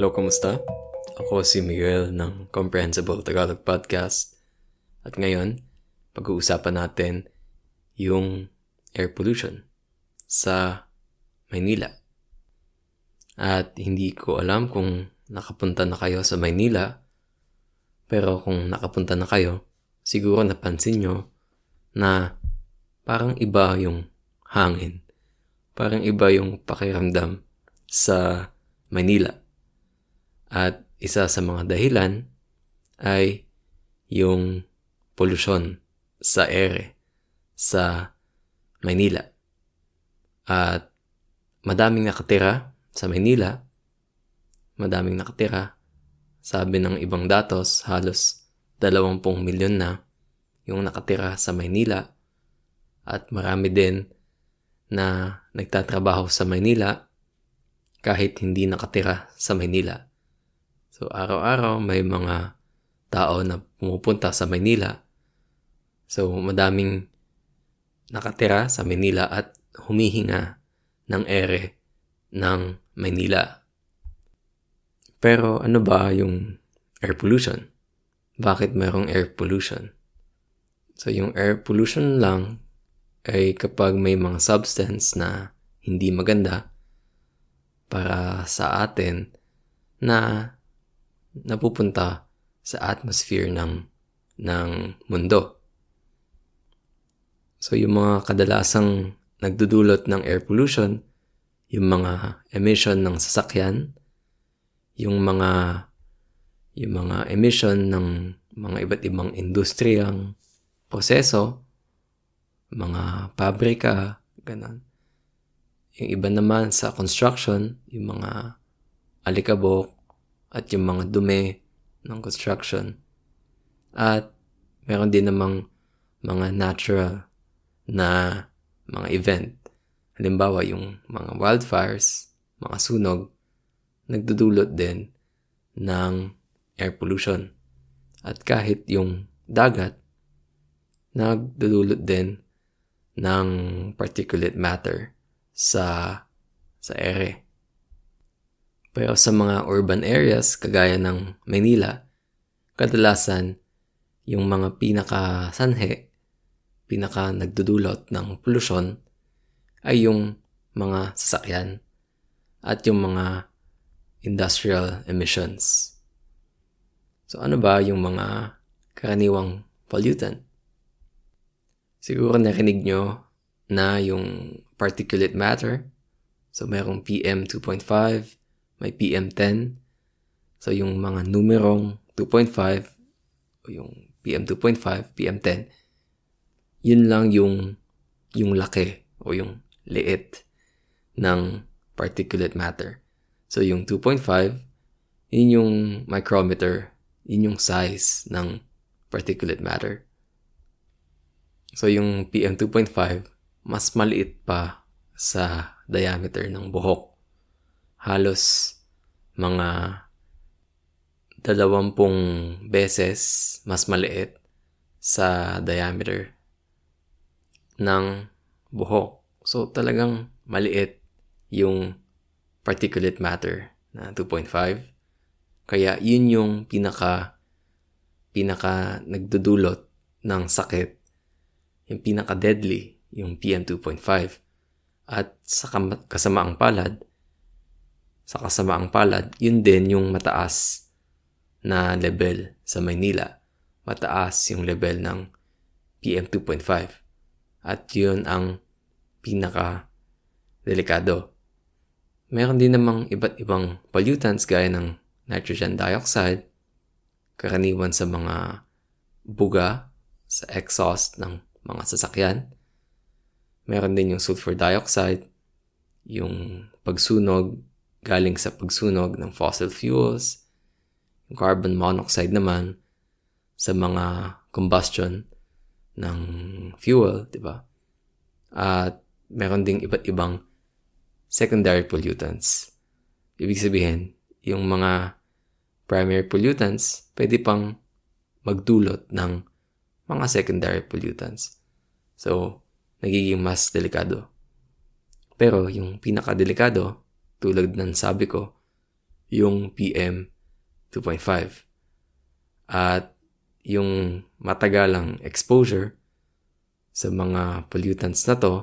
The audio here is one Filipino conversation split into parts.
Hello, kumusta? Ako si Miguel ng Comprehensible Tagalog Podcast. At ngayon, pag-uusapan natin yung air pollution sa Maynila. At hindi ko alam kung nakapunta na kayo sa Maynila, pero kung nakapunta na kayo, siguro napansin nyo na parang iba yung hangin. Parang iba yung pakiramdam sa Manila. At isa sa mga dahilan ay yung polusyon sa ere sa Maynila. At madaming nakatira sa Maynila, madaming nakatira. Sabi ng ibang datos, halos 20 milyon na yung nakatira sa Maynila. At marami din na nagtatrabaho sa Maynila kahit hindi nakatira sa Maynila. So araw-araw may mga tao na pumupunta sa Maynila. So madaming nakatira sa Maynila at humihinga ng ere ng Maynila. Pero ano ba yung air pollution? Bakit mayroong air pollution? So yung air pollution lang ay kapag may mga substance na hindi maganda para sa atin na napupunta sa atmosphere ng, ng mundo. So yung mga kadalasang nagdudulot ng air pollution, yung mga emission ng sasakyan, yung mga yung mga emission ng mga iba't ibang industriyang proseso, mga pabrika, ganun. Yung iba naman sa construction, yung mga alikabok, at yung mga dumi ng construction. At meron din namang mga natural na mga event. Halimbawa, yung mga wildfires, mga sunog, nagdudulot din ng air pollution. At kahit yung dagat, nagdudulot din ng particulate matter sa sa ere. Pero sa mga urban areas, kagaya ng Manila, kadalasan yung mga pinaka-sanhe, pinaka nagdudulot ng polusyon ay yung mga sasakyan at yung mga industrial emissions. So ano ba yung mga karaniwang pollutant? Siguro narinig nyo na yung particulate matter. So merong PM 2.5, may PM10. So yung mga numerong 2.5 o yung PM2.5, PM10, yun lang yung yung laki o yung liit ng particulate matter. So yung 2.5, yun yung micrometer, yun yung size ng particulate matter. So yung PM2.5, mas maliit pa sa diameter ng buhok halos mga dalawampung beses mas maliit sa diameter ng buhok. So talagang maliit yung particulate matter na 2.5. Kaya yun yung pinaka pinaka nagdudulot ng sakit. Yung pinaka deadly, yung PM2.5. At sa kasamaang palad, sa kasamaang palad, yun din yung mataas na level sa Maynila. Mataas yung level ng PM 2.5. At yun ang pinaka delikado. Meron din namang iba't ibang pollutants gaya ng nitrogen dioxide, karaniwan sa mga buga, sa exhaust ng mga sasakyan. Meron din yung sulfur dioxide, yung pagsunog galing sa pagsunog ng fossil fuels, carbon monoxide naman sa mga combustion ng fuel, di ba? At meron ding iba't ibang secondary pollutants. Ibig sabihin, yung mga primary pollutants pwede pang magdulot ng mga secondary pollutants. So, nagiging mas delikado. Pero yung pinaka-delikado tulad ng sabi ko, yung PM 2.5. At yung matagalang exposure sa mga pollutants na to,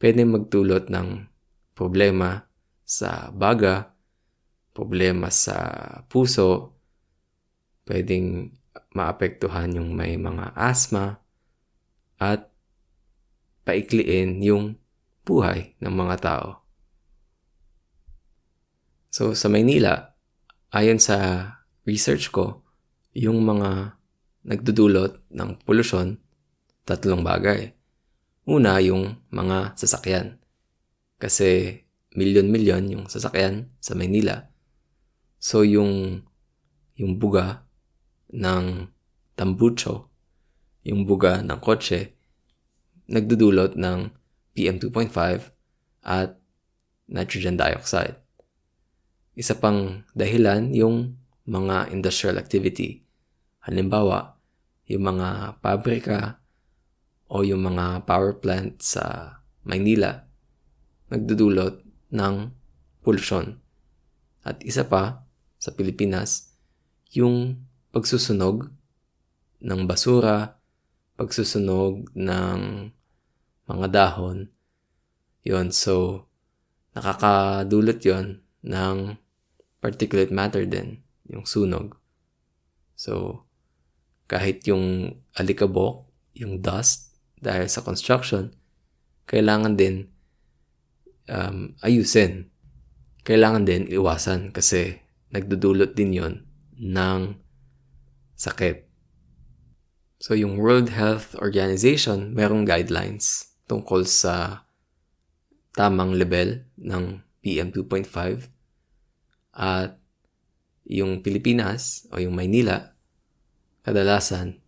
pwede magdulot ng problema sa baga, problema sa puso, pwedeng maapektuhan yung may mga asthma, at paikliin yung buhay ng mga tao. So sa Maynila, ayon sa research ko, yung mga nagdudulot ng polusyon, tatlong bagay. Una, yung mga sasakyan. Kasi milyon-milyon yung sasakyan sa Maynila. So yung yung buga ng tambucho, yung buga ng kotse, nagdudulot ng PM2.5 at nitrogen dioxide. Isa pang dahilan yung mga industrial activity. Halimbawa, yung mga pabrika o yung mga power plant sa Maynila nagdudulot ng polusyon. At isa pa sa Pilipinas, yung pagsusunog ng basura, pagsusunog ng mga dahon. Yon, so nakakadulot yon ng particulate matter din, yung sunog. So, kahit yung alikabok, yung dust, dahil sa construction, kailangan din um, ayusin. Kailangan din iwasan kasi nagdudulot din yon ng sakit. So, yung World Health Organization, merong guidelines tungkol sa tamang level ng PM 2.5 at yung Pilipinas o yung Maynila, kadalasan,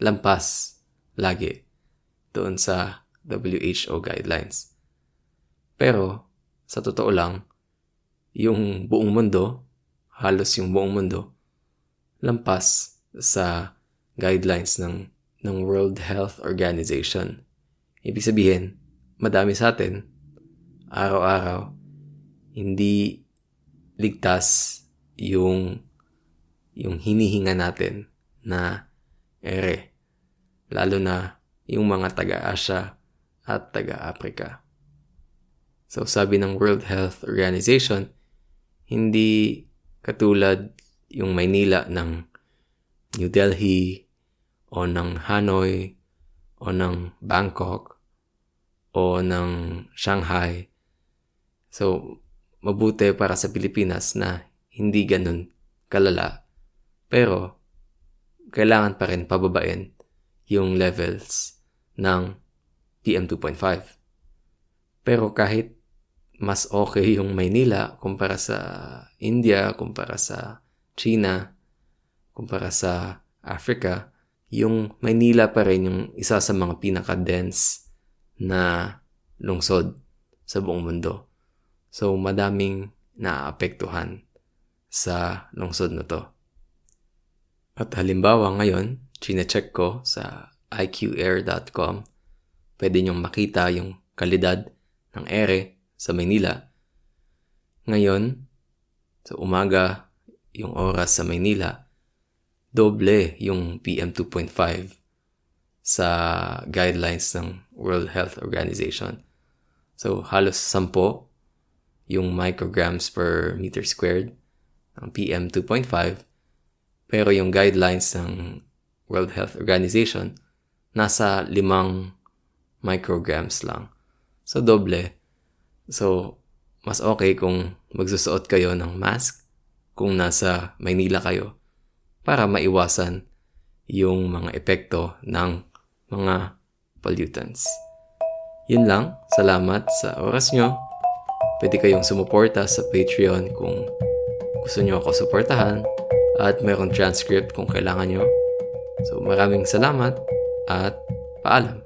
lampas lagi doon sa WHO guidelines. Pero, sa totoo lang, yung buong mundo, halos yung buong mundo, lampas sa guidelines ng, ng World Health Organization. Ibig sabihin, madami sa atin, araw-araw, hindi ligtas yung yung hinihinga natin na ere. Lalo na yung mga taga-Asia at taga-Africa. So sabi ng World Health Organization, hindi katulad yung Maynila ng New Delhi o ng Hanoi o ng Bangkok o ng Shanghai. So, mabuti para sa Pilipinas na hindi ganun kalala. Pero, kailangan pa rin pababain yung levels ng PM2.5. Pero kahit mas okay yung Maynila kumpara sa India, kumpara sa China, kumpara sa Africa, yung Maynila pa rin yung isa sa mga pinaka-dense na lungsod sa buong mundo. So, madaming naapektuhan sa lungsod na to. At halimbawa ngayon, chinecheck ko sa iqair.com, pwede nyong makita yung kalidad ng ere sa Maynila. Ngayon, sa umaga, yung oras sa Maynila, doble yung PM 2.5 sa guidelines ng World Health Organization. So, halos 10 yung micrograms per meter squared ng PM 2.5 pero yung guidelines ng World Health Organization nasa limang micrograms lang. So, doble. So, mas okay kung magsusuot kayo ng mask kung nasa Maynila kayo para maiwasan yung mga epekto ng mga pollutants. Yun lang. Salamat sa oras nyo. Pwede kayong sumuporta sa Patreon kung gusto nyo ako suportahan at mayroong transcript kung kailangan nyo. So maraming salamat at paalam.